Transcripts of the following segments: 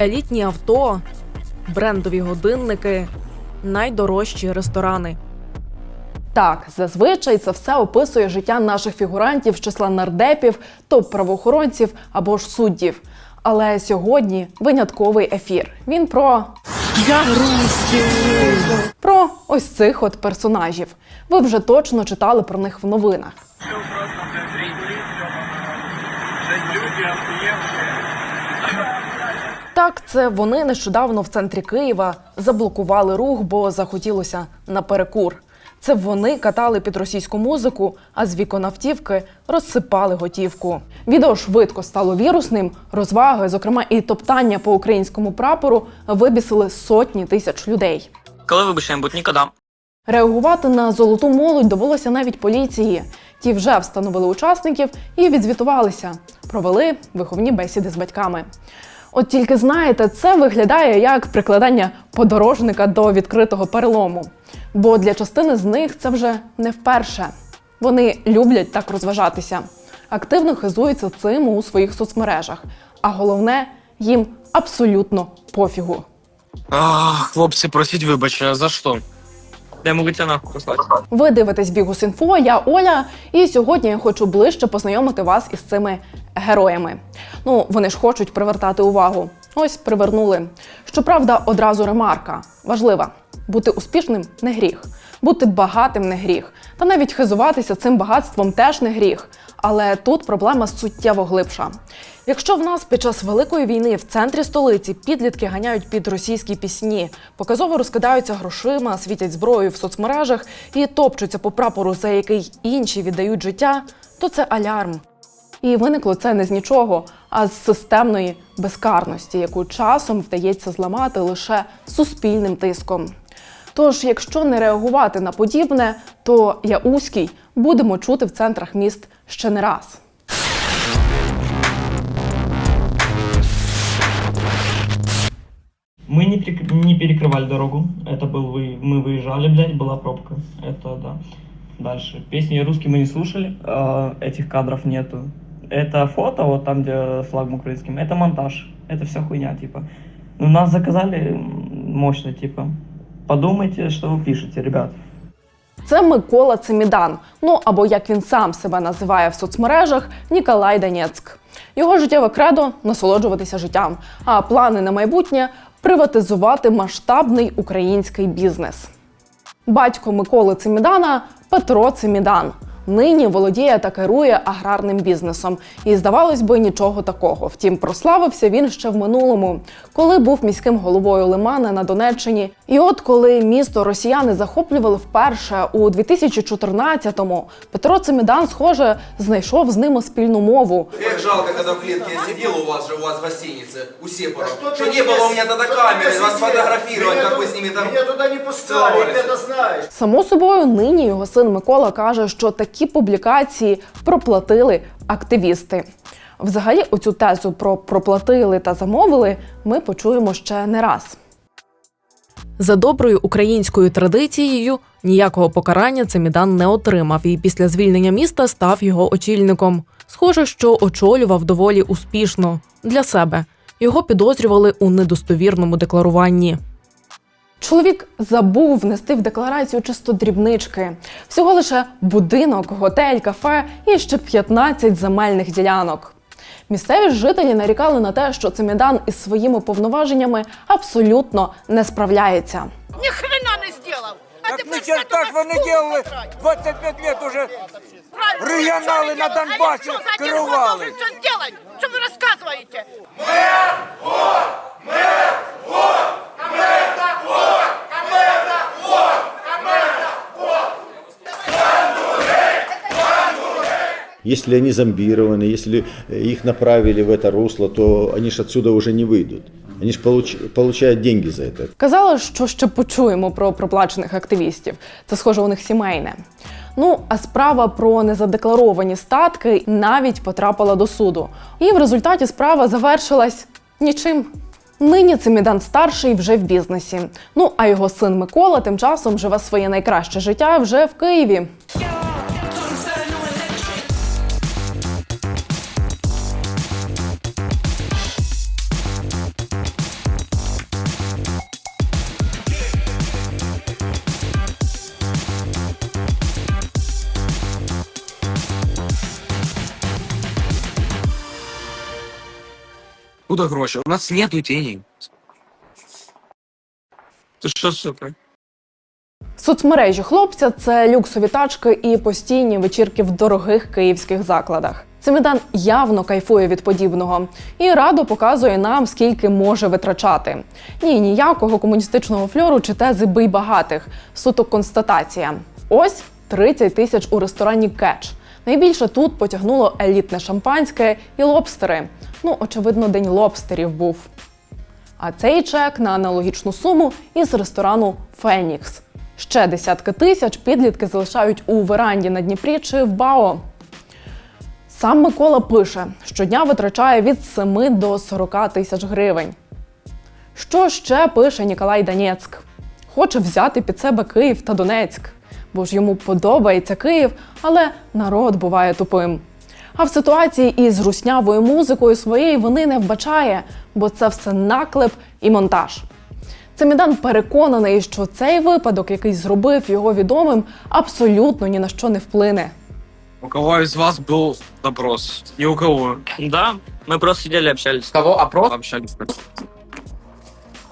елітні авто, брендові годинники, найдорожчі ресторани. Так, зазвичай це все описує життя наших фігурантів з числа нардепів, топ-правоохоронців або ж суддів. Але сьогодні винятковий ефір. Він про Я про ось цих от персонажів. Ви вже точно читали про них в новинах. Так, це вони нещодавно в центрі Києва заблокували рух, бо захотілося на перекур. Це вони катали під російську музику, а з вікон автівки розсипали готівку. Відео швидко стало вірусним. Розваги, зокрема і топтання по українському прапору, вибісили сотні тисяч людей. Коли будь ніколи. Реагувати на золоту молодь довелося навіть поліції. Ті вже встановили учасників і відзвітувалися, провели виховні бесіди з батьками. От тільки знаєте, це виглядає як прикладання подорожника до відкритого перелому. Бо для частини з них це вже не вперше. Вони люблять так розважатися, активно хизуються цим у своїх соцмережах. А головне, їм абсолютно пофігу. А, хлопці, просіть вибачення, за що? Я можу тебе нахуй послати. Ви дивитесь Бігус.Інфо, я Оля, і сьогодні я хочу ближче познайомити вас із цими героями. Ну, вони ж хочуть привертати увагу. Ось привернули. Щоправда, одразу ремарка важлива: бути успішним не гріх, бути багатим не гріх, та навіть хизуватися цим багатством теж не гріх. Але тут проблема суттєво глибша. Якщо в нас під час великої війни в центрі столиці підлітки ганяють під російські пісні, показово розкидаються грошима, світять зброю в соцмережах і топчуться по прапору, за який інші віддають життя, то це алярм. І виникло це не з нічого, а з системної безкарності, яку часом вдається зламати лише суспільним тиском. Тож, якщо не реагувати на подібне, то Яузький будемо чути в центрах міст ще не раз. Мы не, прик- не перекрывали дорогу. Это был вы, мы выезжали, блядь, была пробка. Это да. Дальше. Песни русские мы не слушали. э, этих кадров нету. Это фото, вот там, где с флагом украинским, это монтаж. Это вся хуйня, типа. Ну, нас заказали м, мощно, типа. Подумайте, что вы пишете, ребят. Це Микола Цемідан, ну або як він сам себе називає в соцмережах Ніколай Донецьк. Його життєве кредо насолоджуватися життям, а плани на майбутнє приватизувати масштабний український бізнес. Батько Миколи Цимідана Петро Цемідан Нині володіє та керує аграрним бізнесом. І здавалось би, нічого такого. Втім, прославився він ще в минулому, коли був міським головою Лимана на Донеччині. І от коли місто росіяни захоплювали вперше у 2014-му, Петро Цемідан, схоже, знайшов з ними спільну мову. Эх, жалко, когда в клетке я сидел у вас же, у вас в гостинице, у Сепара. что Что ты не было меня у меня тогда с- камеры, что вас ты фотографировать, меня как вы ту- с ними там... Меня туда не пускали, целовались. ты это знаешь. Само собою, нині його син Микола каже, що такі публікації проплатили активісти. Взагалі, оцю тезу про проплатили та замовили ми почуємо ще не раз. За доброю українською традицією ніякого покарання Цемідан не отримав і після звільнення міста став його очільником. Схоже, що очолював доволі успішно для себе. Його підозрювали у недостовірному декларуванні. Чоловік забув внести в декларацію чисто дрібнички. Всього лише будинок, готель, кафе і ще 15 земельних ділянок. Місцеві ж жителі нарікали на те, що Цемідан із своїми повноваженнями абсолютно не справляється. Ни хрена не сделал. А Так теперь ни черта готовы вы не стул делали. потрать. 25 лет уже Правильно, регионалы ничего не на делал. Донбассе А я что, за один год скрывали. должен что Если они зомбированы, если их направили в это русло, то они же отсюда уже не выйдут. Они же получ- получают деньги за это. Казали, що ще почуємо про проплачених активістів. Це схоже у них сімейне. Ну, а справа про незадекларовані статки навіть потрапила до суду. І в результаті справа завершилась нічим. Нині Цимідан старший вже в бізнесі. Ну а його син Микола тим часом живе своє найкраще життя вже в Києві. Куда гроші? У нас нету денег. Ти що, сука? Соцмережі хлопця це люксові тачки і постійні вечірки в дорогих київських закладах. Цимідан явно кайфує від подібного і радо показує нам, скільки може витрачати. Ні, ніякого комуністичного фльору чи тези бий багатих. Суто констатація. Ось 30 тисяч у ресторані Кетч. Найбільше тут потягнуло елітне шампанське і лобстери. Ну, очевидно, день лобстерів був. А цей чек на аналогічну суму із ресторану Фенікс. Ще десятки тисяч підлітки залишають у веранді на Дніпрі чи в БАО. Сам Микола пише, щодня витрачає від 7 до 40 тисяч гривень. Що ще пише Ніколай Донецьк? Хоче взяти під себе Київ та Донецьк, бо ж йому подобається Київ, але народ буває тупим. А в ситуації із руснявою музикою своєї вини не вбачає, бо це все наклеп і монтаж. Цемідан переконаний, що цей випадок, який зробив його відомим, абсолютно ні на що не вплине. У кого из вас был допрос? Ни у кого. Да, мы просто сидели, общались. Кого? Опрос? Общались.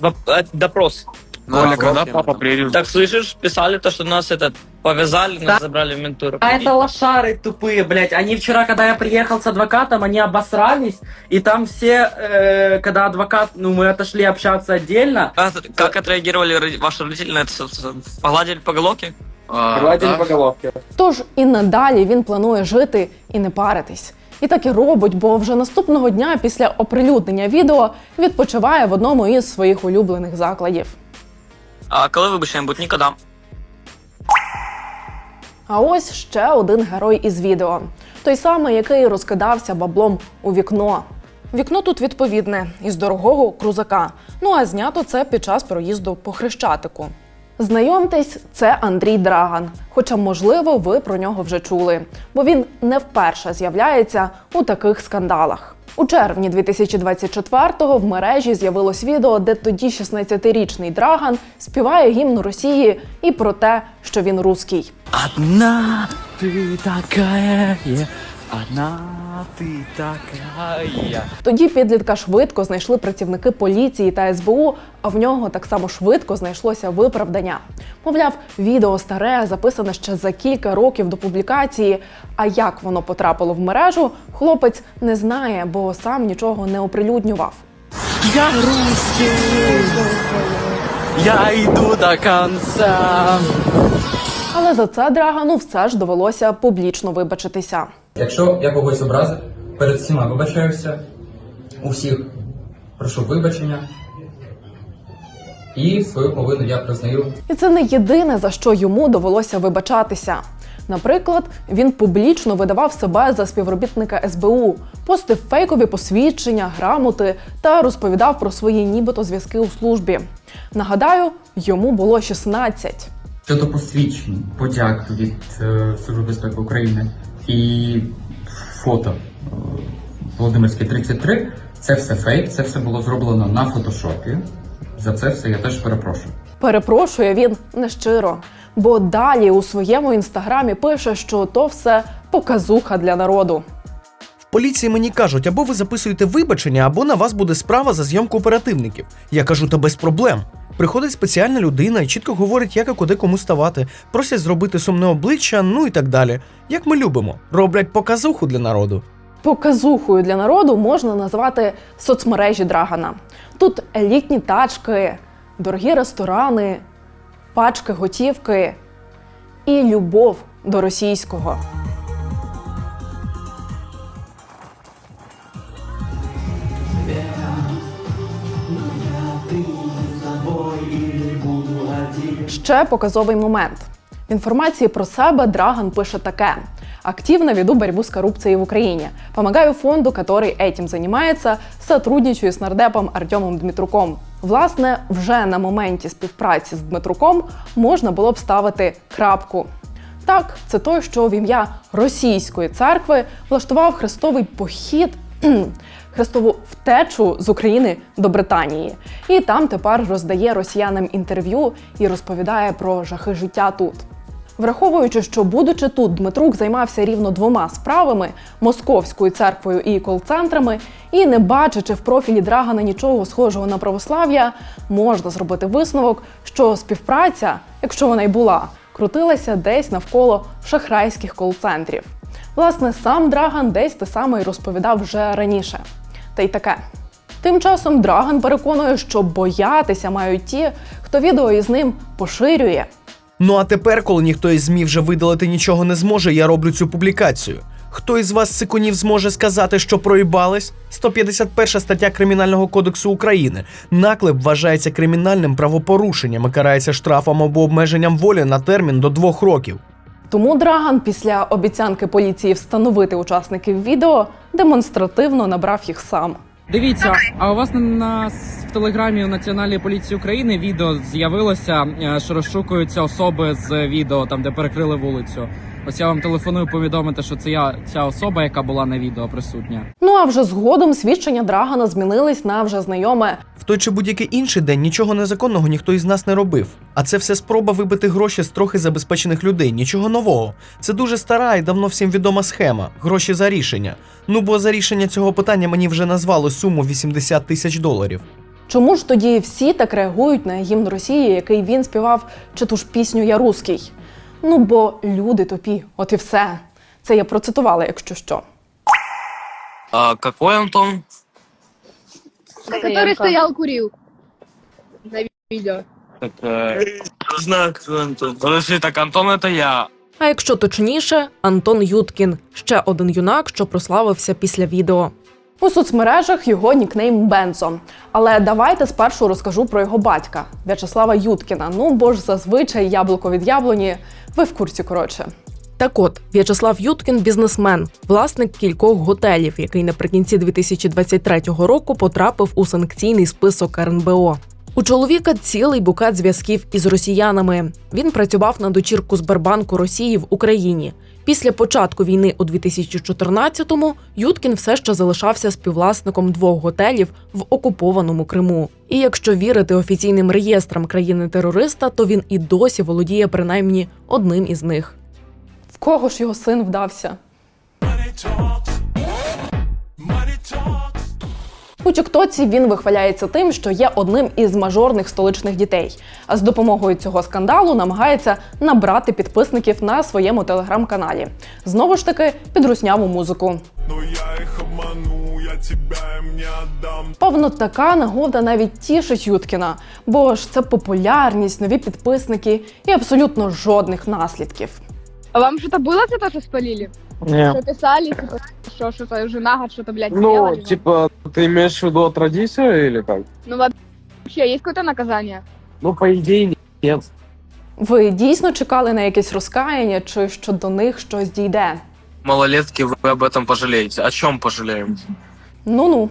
Воп- э, Допрос. Оля, когда папа приедет? Так слышишь, писали то, что нас этот повязали, нас забрали в ментуру. А это лошары тупые, блядь. Они вчера, когда я приехал с адвокатом, они обосрались. И там все, э, когда адвокат, ну, мы отошли общаться отдельно. А как отреагировали роди- ваши родители на это? собственно? Погладили по головке? А, Гладили да? по головке. Тож і надалі він планує жити і не паритись. І так і робить, бо вже наступного дня після оприлюднення відео відпочиває в одному із своїх улюблених закладів. А коли вибачення будуть? Ніколи. А ось ще один герой із відео. Той самий, який розкидався баблом у вікно. Вікно тут відповідне із дорогого крузака. Ну а знято це під час проїзду по хрещатику. Знайомтесь, це Андрій Драган. Хоча, можливо, ви про нього вже чули, бо він не вперше з'являється у таких скандалах. У червні 2024-го в мережі з'явилось відео, де тоді 16-річний Драган співає гімн Росії і про те, що він руський. Одна ты такая, одна ты такая. Тоді підлітка швидко знайшли працівники поліції та СБУ, а в нього так само швидко знайшлося виправдання. Мовляв, відео старе, записане ще за кілька років до публікації. А як воно потрапило в мережу, хлопець не знає, бо сам нічого не оприлюднював. Я русский, я иду до конца. Але за це Драгану все ж довелося публічно вибачитися. Якщо я когось образив, перед всіма вибачаюся. У всіх прошу вибачення. І свою провину я признаю. І це не єдине, за що йому довелося вибачатися. Наприклад, він публічно видавав себе за співробітника СБУ, постив фейкові посвідчення, грамоти та розповідав про свої нібито зв'язки у службі. Нагадаю, йому було 16. Щодо посвідчень, подяк від е, Служби безпеки України і фото Володимирське 33, це все фейк, це все було зроблено на фотошопі. За це все я теж перепрошую. Перепрошує він нещиро, бо далі у своєму інстаграмі пише, що то все показуха для народу. Поліції мені кажуть, або ви записуєте вибачення, або на вас буде справа за зйомку оперативників. Я кажу, та без проблем. Приходить спеціальна людина і чітко говорить, як і куди кому ставати, просять зробити сумне обличчя, ну і так далі. Як ми любимо, роблять показуху для народу. Показухою для народу можна назвати соцмережі Драгана. Тут елітні тачки, дорогі ресторани, пачки готівки і любов до російського. Ще показовий момент. В информации про себя Драган пишет таке. Активно веду борьбу с коррупцией в Украине. Помогаю фонду, который этим занимается, сотрудничаю с нардепом Артемом Дмитруком. Власне, вже на моменті співпраці з Дмитруком можна було б ставити крапку. Так, це той, що в ім'я російської церкви влаштував хрестовий похід, хрестову втечу з України до Британії. І там тепер роздає росіянам інтерв'ю і розповідає про жахи життя тут. Враховуючи, що будучи тут, Дмитрук займався рівно двома справами московською церквою і кол-центрами, і не бачачи в профілі Драгана нічого схожого на православ'я, можна зробити висновок, що співпраця, якщо вона й була, крутилася десь навколо шахрайських кол-центрів. Власне, сам Драган десь те саме й розповідав вже раніше. Та й таке. Тим часом Драган переконує, що боятися мають ті, хто відео із ним поширює. Ну а тепер, коли ніхто із ЗМІ вже видалити нічого не зможе, я роблю цю публікацію. Хто із вас сикунів зможе сказати, що проїбались? 151 стаття Кримінального кодексу України. Наклеп вважається кримінальним правопорушенням і карається штрафом або обмеженням волі на термін до двох років. Тому Драган після обіцянки поліції встановити учасників відео демонстративно набрав їх сам. Дивіться, а у вас на, на в телеграмі у Національної поліції України відео з'явилося, е, що розшукуються особи з відео, там де перекрили вулицю. Ось я вам телефоную повідомити, що це я ця особа, яка була на відео присутня. Ну а вже згодом свідчення Драгана змінились на вже знайоме В той чи будь-який інший день нічого незаконного ніхто із нас не робив. А це все спроба вибити гроші з трохи забезпечених людей. Нічого нового. Це дуже стара і давно всім відома схема. Гроші за рішення. Ну бо за рішення цього питання мені вже назвали суму 80 тисяч доларів. Чому ж тоді всі так реагують на гімн Росії, який він співав, чи ту ж пісню Я руський? Ну бо люди тупі, от і все. Це я процитувала, якщо що. А какой Антон? Который стоял, курил. На видео. Так, э, не знаю, кто Антон. Подожди, так Антон это я. А якщо точніше, Антон Юткін ще один юнак, що прославився після відео. У соцмережах його нікнейм Бензо. Але давайте спершу розкажу про його батька В'ячеслава Юткіна. Ну бо ж зазвичай яблуко від яблуні. Ви в курсі коротше. Так от, В'ячеслав Юткін бізнесмен, власник кількох готелів, який наприкінці 2023 року потрапив у санкційний список РНБО. У чоловіка цілий букет зв'язків із росіянами. Він працював на дочірку Сбербанку Росії в Україні. Після початку війни у 2014-му Юткін все ще залишався співвласником двох готелів в окупованому Криму. І якщо вірити офіційним реєстрам країни-терориста, то він і досі володіє принаймні одним із них. В кого ж його син вдався? У Тіктоці він вихваляється тим, що є одним із мажорних столичних дітей. А з допомогою цього скандалу намагається набрати підписників на своєму телеграм-каналі. Знову ж таки, під русняву музику. Певно, така нагода навіть тішить Юткіна, бо ж це популярність, нові підписники і абсолютно жодних наслідків. А вам было за то, что спалили? Не. Что писали, типа, что что-то жена, говорит, что-то, блядь, Ну, сделали? типа, ты имеешь в виду от родителя или как? Ну, вообще, есть какое-то наказание? Ну, по идее, нет. Ви дійсно чекали на якесь розкаяння, чи що до них щось дійде? Малолетки, вы об этом пожалеете. О чем пожалеем? Ну ну.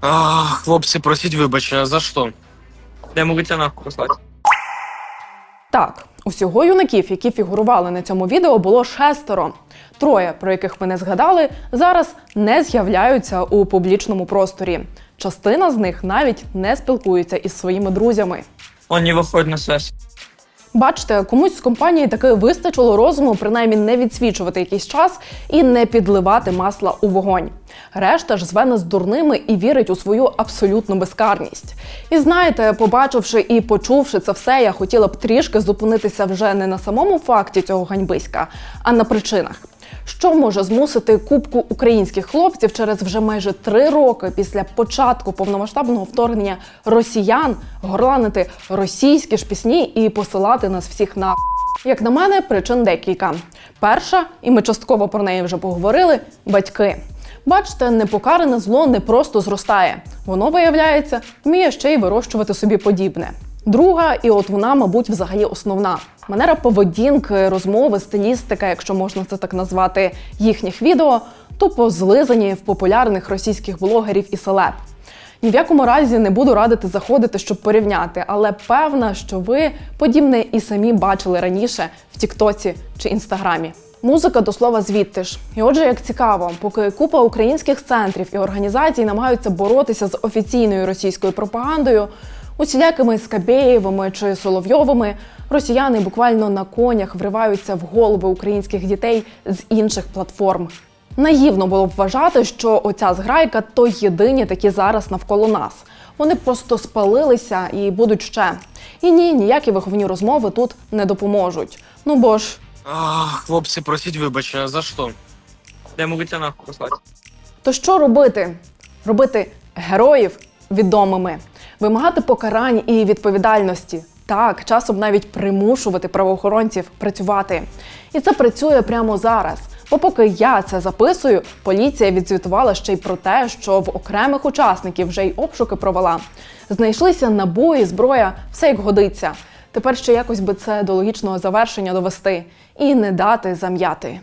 А, хлопці, просіть вибачення, за що? Я можу тебе нахуй послати. Так, усього юнаків, які фігурували на цьому відео, було шестеро. Троє, про яких ми не згадали, зараз не з'являються у публічному просторі. Частина з них навіть не спілкується із своїми друзями. Он не выходит на связь. Бачите, комусь з компанії таки вистачило розуму принаймні не відсвічувати якийсь час і не підливати масла у вогонь. Решта ж зве нас дурними і вірить у свою абсолютну безкарність. І знаєте, побачивши і почувши це все, я хотіла б трішки зупинитися вже не на самому факті цього ганьбиська, а на причинах. Що може змусити кубку українських хлопців через вже майже три роки після початку повномасштабного вторгнення росіян горланити російські ж пісні і посилати нас всіх на як на мене, причин декілька. Перша, і ми частково про неї вже поговорили: батьки. Бачите, непокаране зло не просто зростає, воно виявляється, вміє ще й вирощувати собі подібне. Друга, і от вона, мабуть, взагалі основна манера поведінки, розмови, стилістика, якщо можна це так назвати, їхніх відео, тупо злизані в популярних російських блогерів і селеб. Ні в якому разі не буду радити заходити, щоб порівняти, але певна, що ви подібне і самі бачили раніше в Тіктоці чи Інстаграмі. Музика до слова звідти ж. І отже, як цікаво, поки купа українських центрів і організацій намагаються боротися з офіційною російською пропагандою, усілякими Скабєєвими чи Соловйовими, Росіяни буквально на конях вриваються в голови українських дітей з інших платформ. Наївно було б вважати, що оця зграйка то єдині такі зараз навколо нас. Вони просто спалилися і будуть ще. І ні, ніякі виховні розмови тут не допоможуть. Ну бо ж А, хлопці, просіть вибачення, за що? Я могу тебя нахуй послать. То що робити? Робити героїв відомими, вимагати покарань і відповідальності. Так, часом навіть примушувати правоохоронців працювати. І це працює прямо зараз. Бо поки я це записую, поліція відзвітувала ще й про те, що в окремих учасників вже й обшуки провела. Знайшлися набої, зброя, все як годиться. Тепер ще якось би це до логічного завершення довести і не дати зам'яти.